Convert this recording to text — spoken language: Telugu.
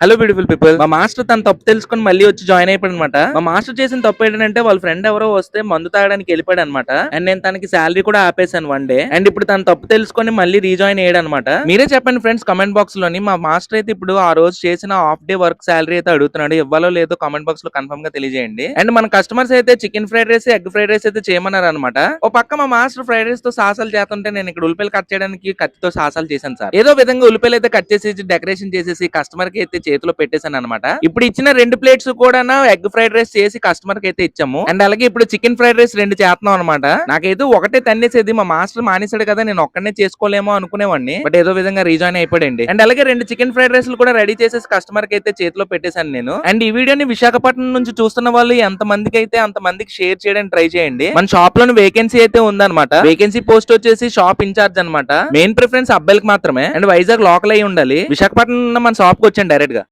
హలో బ్యూటిఫుల్ పీపుల్ మా మాస్టర్ తన తప్పు తెలుసుకొని మళ్ళీ వచ్చి జాయిన్ అయిపోయాడు అనమాట మా మాస్టర్ చేసిన తప్పు ఏంటంటే వాళ్ళ ఫ్రెండ్ ఎవరో వస్తే మందు తాగడానికి వెళ్ళిపోయాడు అనమాట అండ్ నేను తనకి శాలరీ కూడా ఆపేశాను వన్ డే అండ్ ఇప్పుడు తన తప్పు తెలుసుకొని మళ్ళీ రీజాయిన్ అయ్యాడు అనమాట మీరే చెప్పండి ఫ్రెండ్స్ కమెంట్ బాక్స్లోని మా మాస్టర్ అయితే ఇప్పుడు ఆ రోజు చేసిన హాఫ్ డే వర్క్ శాలరీ అయితే అడుగుతున్నాడు. ఇవ్వాలో లేదో కామెంట్ బాక్స్లో కన్ఫర్మ్గా తెలియజేయండి. అండ్ మన కస్టమర్స్ అయితే chicken fried rice egg fried rice అయితే చేయమన్నారు అనమాట ఓ పక్క మా మాస్టర్ ఫ్రైడ్ రైస్తో సాసాలు చేస్తుంటే నేను ఇక్కడ ఉల్లిపాయలు కట్ చేయడానికి కత్తితో సాసాలు చేశాను సార్. ఏదో విధంగా ఉల్లిపాయలు అయితే కట్ చేసి డెకరేషన్ చేసేసి కస్టమర్కి అయితే చేతిలో పెట్టేశాను అనమాట ఇప్పుడు ఇచ్చిన రెండు ప్లేట్స్ కూడా ఎగ్ ఫ్రైడ్ రైస్ చేసి కస్టమర్కి అయితే ఇచ్చాము. అండ్ అలాగే ఇప్పుడు చికెన్ ఫ్రైడ్ రైస్ రెండు చేస్తున్నాం అనమాట నాకైతే ఒకటే తన్నేసేది మా మాస్టర్ మానేశాడు కదా నేను ఒక్కడనే చేసుకోలేమో అనుకునేవాడిని. బట్ ఏదో విధంగా రీజాయిన్ అయిపోయండి అండ్ అలాగే రెండు చికెన్ ఫ్రైడ్ రైస్ కూడా రెడీ చేసేసి కస్టమర్కి అయితే చేతిలో పెట్టేశాను నేను. అండ్ ఈ వీడియోని విశాఖపట్నం నుంచి చూస్తున్న వాళ్ళు ఎంత మందికి అయితే అంత మందికి షేర్ చేయడానికి ట్రై చేయండి. మన షాప్లోని వేకెన్సీ అయితే ఉందన్నమాట. వేకెన్సీ పోస్ట్ వచ్చేసి షాప్ ఇన్ఛార్జ్ అనమాట మెయిన్ ప్రిఫరెన్స్ అబ్బాయిలకి మాత్రమే. అండ్ వైజాగ్ లోకల్ అయి ఉండాలి. విశాఖపట్నం మన షాప్కి వచ్చాను డైరెక్ట్గా.